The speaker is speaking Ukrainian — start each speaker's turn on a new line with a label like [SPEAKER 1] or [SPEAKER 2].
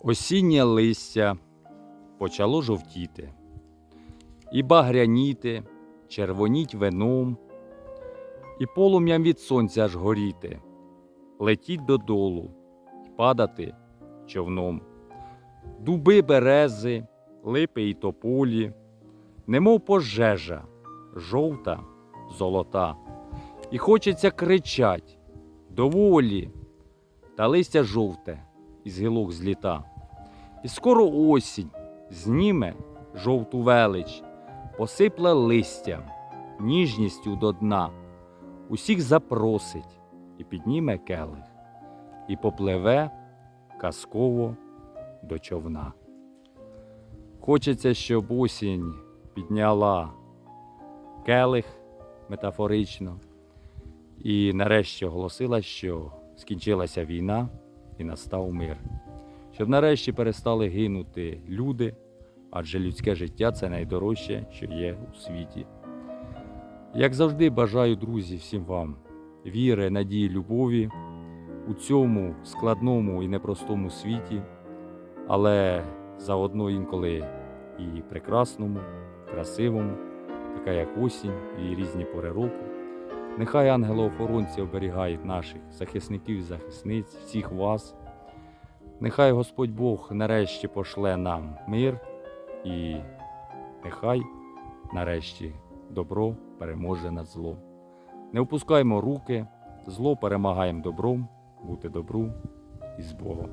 [SPEAKER 1] Осіннє листя почало жовтіти, і багряніти, червоніть вином, і полум'ям від сонця аж горіти, летіть додолу й падати човном. Дуби берези, липи й тополі, немов пожежа, жовта, золота. І хочеться кричать доволі, та листя жовте із гілок зліта. І скоро осінь зніме жовту велич, посипле листям, ніжністю до дна, усіх запросить і підніме келих, і попливе казково до човна. Хочеться, щоб осінь підняла келих метафорично і нарешті оголосила, що скінчилася війна і настав мир. Щоб нарешті перестали гинути люди, адже людське життя це найдорожче, що є у світі. Як завжди, бажаю, друзі, всім вам віри, надії, любові у цьому складному і непростому світі, але заодно інколи і прекрасному, красивому, така як осінь і різні пори року. Нехай ангели-охоронці оберігають наших захисників і захисниць, всіх вас. Нехай Господь Бог нарешті пошле нам мир і нехай нарешті добро переможе над злом. Не опускаймо руки, зло перемагаємо добром, бути добру і з Богом.